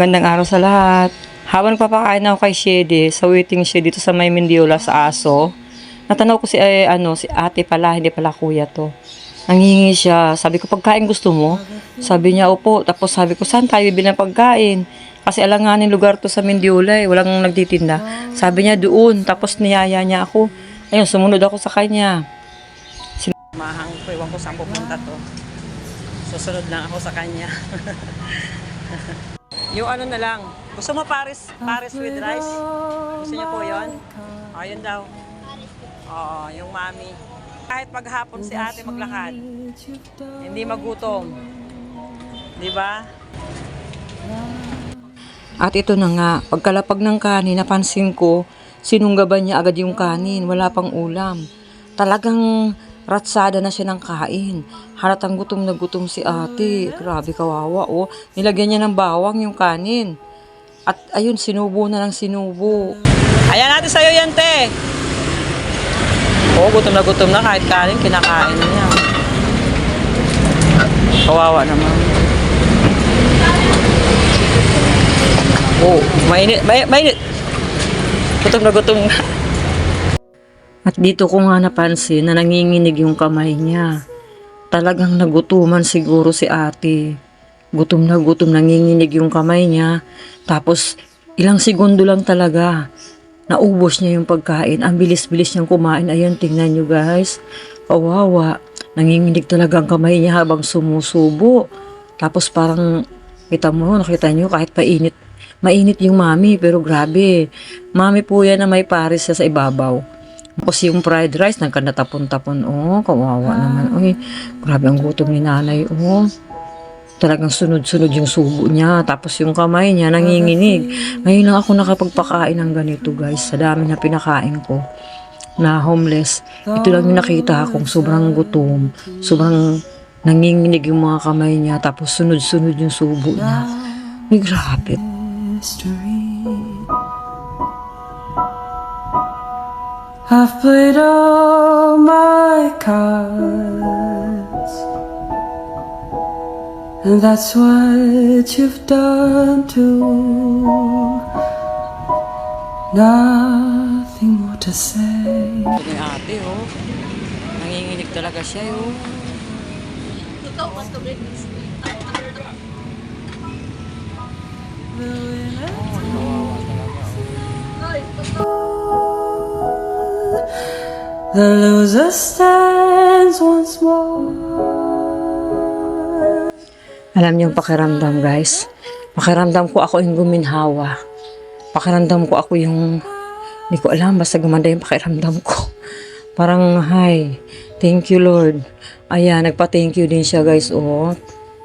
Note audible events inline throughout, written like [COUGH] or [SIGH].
Magandang araw sa lahat. Habang papakain ako kay Shede, sa waiting siya dito sa may Mendiola sa aso, natanaw ko si, eh, ano, si ate pala, hindi pala kuya to. Nangingi siya. Sabi ko, pagkain gusto mo? Sabi niya, opo. Tapos sabi ko, saan tayo bibili ng pagkain? Kasi alanganin lugar to sa Mendiola eh. Walang nagtitinda. Sabi niya, doon. Tapos niyaya niya ako. Ayun, sumunod ako sa kanya. Mahang ko, iwan ko saan pupunta to. Susunod lang ako sa kanya. [LAUGHS] yung ano na lang. Gusto mo Paris, Paris with rice? Gusto niyo po yun? O, yun daw. Oo, yung mami. Kahit maghapon si ate maglakad, hindi magutom. Di ba? At ito na nga, pagkalapag ng kanin, napansin ko, sinunggaban niya agad yung kanin, wala pang ulam. Talagang ratsada na siya ng kain. Halatang gutom na gutom si ate. Grabe kawawa, oh. Nilagyan niya ng bawang yung kanin. At ayun, sinubo na ng sinubo. Ayan natin sa'yo yan, te. Oo, gutom na gutom na kahit kanin, kinakain niya. Kawawa naman. Oh, mainit, mainit. Gutom na gutom na. At dito ko nga napansin na nanginginig yung kamay niya. Talagang nagutuman siguro si ate. Gutom na gutom, nanginginig yung kamay niya. Tapos, ilang segundo lang talaga. Naubos niya yung pagkain. Ang bilis-bilis niyang kumain. Ayun, tingnan niyo guys. Kawawa. Nanginginig talaga ang kamay niya habang sumusubo. Tapos parang, kita mo, nakita niyo, kahit painit, mainit yung mami, pero grabe. Mami po yan na may pares siya sa ibabaw. Tapos yung fried rice, nagkanatapon-tapon. Oh, kawawa naman. Uy, grabe ang gutom ni nanay. Oh, talagang sunod-sunod yung subo niya. Tapos yung kamay niya, nanginginig. Ngayon lang ako nakapagpakain ng ganito, guys. Sa dami na pinakain ko na homeless. Ito lang yung nakita kong sobrang gutom. Sobrang nanginginig yung mga kamay niya. Tapos sunod-sunod yung subo niya. Ay, grabe. mystery. I've played all my cards, and that's what you've done too. Nothing more to say. Ito ni ate, oh. Nanginginig talaga siya, oh. The loser stands once more. Alam niyo pakiramdam, guys. Pakiramdam ko ako yung guminhawa. Pakiramdam ko ako yung... Hindi ko alam, basta gumanda yung pakiramdam ko. [LAUGHS] Parang, hi, thank you, Lord. Ayan, nagpa-thank you din siya, guys, oh.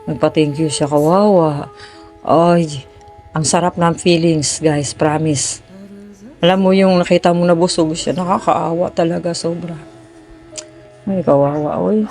Nagpa-thank you siya, kawawa. Ay, ang sarap ng feelings, guys, promise. Alam mo yung nakita mo na busog siya, nakakaawa talaga, sobra. Ay, kawawa, oy.